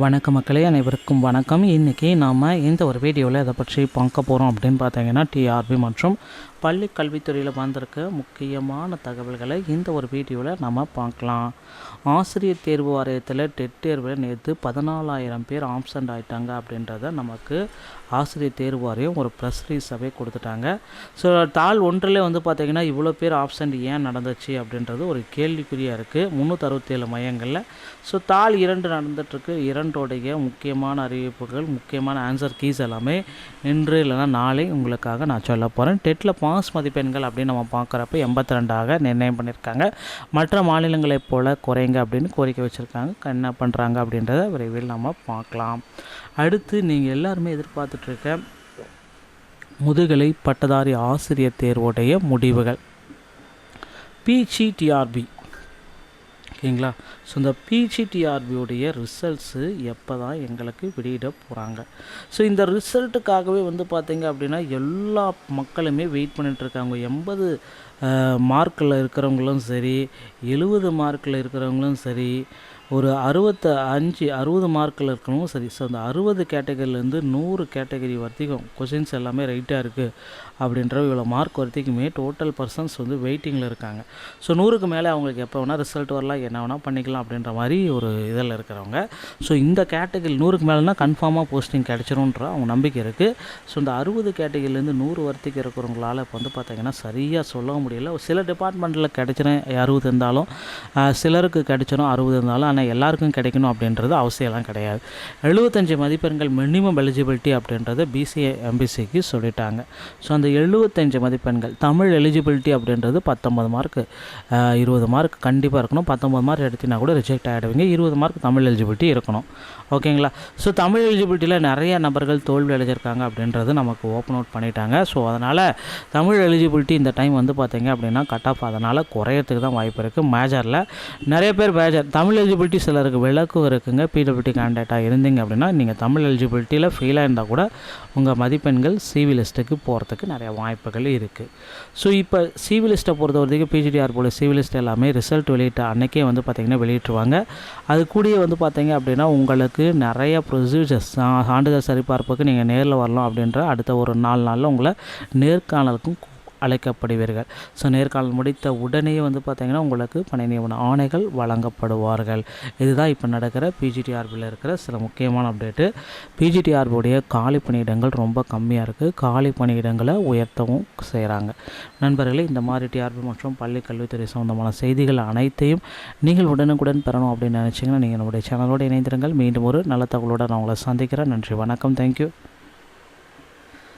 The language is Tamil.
வணக்க மக்களே அனைவருக்கும் வணக்கம். இன்றைக்கி நாம் இந்த ஒரு வீடியோவில் இதை பற்றி பார்க்க போகிறோம் அப்படின்னு பார்த்தீங்கன்னா டிஆர்பி மற்றும் பள்ளி கல்வித்துறையில் வந்திருக்க முக்கியமான தகவல்களை இந்த ஒரு வீடியோவில் நம்ம பார்க்கலாம். ஆசிரியர் தேர்வு வாரியத்தில் டெட் தேர்வில் நேற்று பதினாலாயிரம் பேர் ஆப்சண்ட் ஆகிட்டாங்க அப்படின்றத நமக்கு ஆசிரியர் தேர்வு வாரியம் ஒரு ப்ரெஸ் ரீஸாகவே கொடுத்துட்டாங்க. ஸோ தாள் ஒன்றில் வந்து பார்த்திங்கன்னா இவ்வளோ பேர் ஆப்சண்ட் ஏன் நடந்துச்சு அப்படின்றது ஒரு கேள்விக்குறியாக இருக்குது முந்நூற்றறுபத்தேழு மையங்களில். ஸோ தாள் இரண்டு நடந்துகிட்ருக்கு கரண்ட்டோடைய முக்கியமான அறிவிப்புகள் முக்கியமான ஆன்சர் கீஸ் எல்லாமே இன்று இல்லைன்னா நாளை உங்களுக்காக நான் சொல்ல போகிறேன் டெட்டில் பாஸ் மதிப்பெண்கள் அப்படின்னு நம்ம பார்க்குறப்ப எண்பத்தி ரெண்டாக நிர்ணயம் பண்ணியிருக்காங்க. மற்ற மாநிலங்களைப் போல் குறைங்க அப்படின்னு கோரிக்கை வச்சுருக்காங்க. என்ன பண்ணுறாங்க அப்படின்றத விரைவில் நம்ம பார்க்கலாம். அடுத்து நீங்கள் எல்லாருமே எதிர்பார்த்துட்ருக்க முதுகலை பட்டதாரி ஆசிரியர் தேர்வுடைய முடிவுகள். பிஜிடிஆர்பி ஓகேங்களா? ஸோ இந்த பிஜிடிஆர்பியோடைய ரிசல்ட்ஸு எப்போ தான் எங்களுக்கு வெளியிட போகிறாங்க ஸோ இந்த ரிசல்ட்டுக்காகவே வந்து பார்த்திங்க அப்படின்னா எல்லா மக்களுமே வெயிட் பண்ணிகிட்ருக்காங்க எண்பது மார்க்கில் இருக்கிறவங்களும் சரி எழுபது மார்க்கில் இருக்கிறவங்களும் சரி ஒரு அறுபத்த அஞ்சு அறுபது மார்க்கில் இருக்கணும் சரி. ஸோ அந்த அறுபது கேட்டகரியிலேருந்து நூறு கேட்டகரி வரைக்கும் கொஷின்ஸ் எல்லாமே ரைட்டாக இருக்குது அப்படின்ற இவ்வளோ மார்க் வரைக்குமே டோட்டல் பர்சன்ஸ் வந்து வெயிட்டிங்கில் இருக்காங்க. ஸோ நூறுக்கு மேலே அவங்களுக்கு எப்போ வேணால் ரிசல்ட் வரலாம் என்ன வேணால் பண்ணிக்கலாம் அப்படின்ற மாதிரி ஒரு இதில் இருக்கிறவங்க. ஸோ இந்த கேட்டகரி நூறுக்கு மேலேனா கன்ஃபார்மாக போஸ்டிங் கிடச்சிரும்ன்ற அவங்க நம்பிக்கை இருக்குது ஸோ இந்த அறுபது கேட்டகரியிலேருந்து நூறு வரைக்கும் இருக்கிறவங்களால இப்போ வந்து பார்த்திங்கன்னா சரியாக சொல்ல முடியல. சில டிபார்ட்மெண்ட்டில் கிடச்சிரும் அறுபது இருந்தாலும் சிலருக்கு கிடச்சிரும் அறுபது இருந்தாலும் ஆனால் எல்லாருக்கும் கிடைக்கணும் அப்படின்றது அவசியம்லாம் கிடையாது. எழுபத்தஞ்சு மதிப்பெண்கள் மினிமம் எலிஜிபிலிட்டி அப்படின்றத பிசிஏ எம்பிசிக்கு சொல்லிட்டாங்க. ஸோ அந்த எழுபத்தஞ்சு மதிப்பெண்கள் தமிழ் எலிஜிபிலிட்டி அப்படின்றது பத்தொம்பது மார்க்கு இருபது மார்க் கண்டிப்பாக இருக்கணும். பத்தொம்பது மார்க் எடுத்தினா கூட ரிஜெக்ட் ஆகிடுவீங்க இருபது மார்க் தமிழ் எலிஜிபிலிட்டி இருக்கணும். ஓகேங்களா ஸோ தமிழ் எலிஜிபிலிட்டியில் நிறைய நபர்கள் தோல்வி அடைஞ்சிருக்காங்க அப்படின்றது நமக்கு ஓப்பன் அவுட் பண்ணிட்டாங்க. ஸோ அதனால் தமிழ் எலிஜிபிலிட்டி இந்த டைம் வந்து பார்த்தீங்க அப்படின்னா கட் ஆஃப் அதனால் குறையறதுக்கு தான் வாய்ப்பு இருக்குது மேஜரில் நிறைய பேர் மேஜர் தமிழ் எலிஜிபிலிட்டி சிலருக்கு விளக்கும் இருக்குங்க. பிடபிள்யூடி கேண்டிடேட்டாக இருந்தீங்க அப்படின்னா நீங்கள் தமிழ் எலிஜிபிலிட்டியில் ஃபெயிலாக இருந்தால் கூட உங்கள் மதிப்பெண்கள் சிவி லிஸ்ட்டுக்கு போகிறதுக்கு நிறைய வாய்ப்புகள் இருக்குது ஸோ இப்போ சிவி லிஸ்ட்டை பொறுத்த வரைக்கும் பிஜிடிஆர் போல சிவி லிஸ்ட் எல்லாமே ரிசல்ட் வெளியிட்ட அன்றைக்கே வந்து பார்த்திங்கன்னா வெளியிட்டுருவாங்க. அது கூடிய வந்து பார்த்தீங்க அப்படின்னா உங்களுக்கு நிறைய ப்ரொசீஜர்ஸ் சான்றிதழ் சரிபார்ப்புக்கு நீங்கள் நேரில் வரலாம் அப்படின்ற அடுத்த ஒரு நாலு நாளில் உங்களை நேர்காணலுக்கும் அழைக்கப்படுவீர்கள். ஸோ நேர்காணல் முடித்த உடனே வந்து பார்த்திங்கன்னா உங்களுக்கு பணி நியமன ஆணைகள் வழங்கப்படுவார்கள். இதுதான் இப்போ நடக்கிற பிஜிடிஆர்பியில் இருக்கிற சில முக்கியமான அப்டேட்டு பிஜிடிஆர்பியுடைய காலி பணியிடங்கள் ரொம்ப கம்மியாக இருக்குது காலி பணியிடங்களை உயர்த்தவும் செய்கிறாங்க நண்பர்களே இந்த மாதிரி டிஆர்பி மற்றும் பள்ளி கல்வித்துறை சம்பந்தமான செய்திகள் அனைத்தையும் நீங்கள் உடனுக்குடன் பெறணும் அப்படின்னு நினச்சிங்கன்னா நீங்கள் நம்முடைய சேனலோடு இணைந்திருங்கள். மீண்டும் ஒரு நல்ல தகவலோடு நான் உங்களை சந்திக்கிறேன். நன்றி வணக்கம். தேங்க்யூ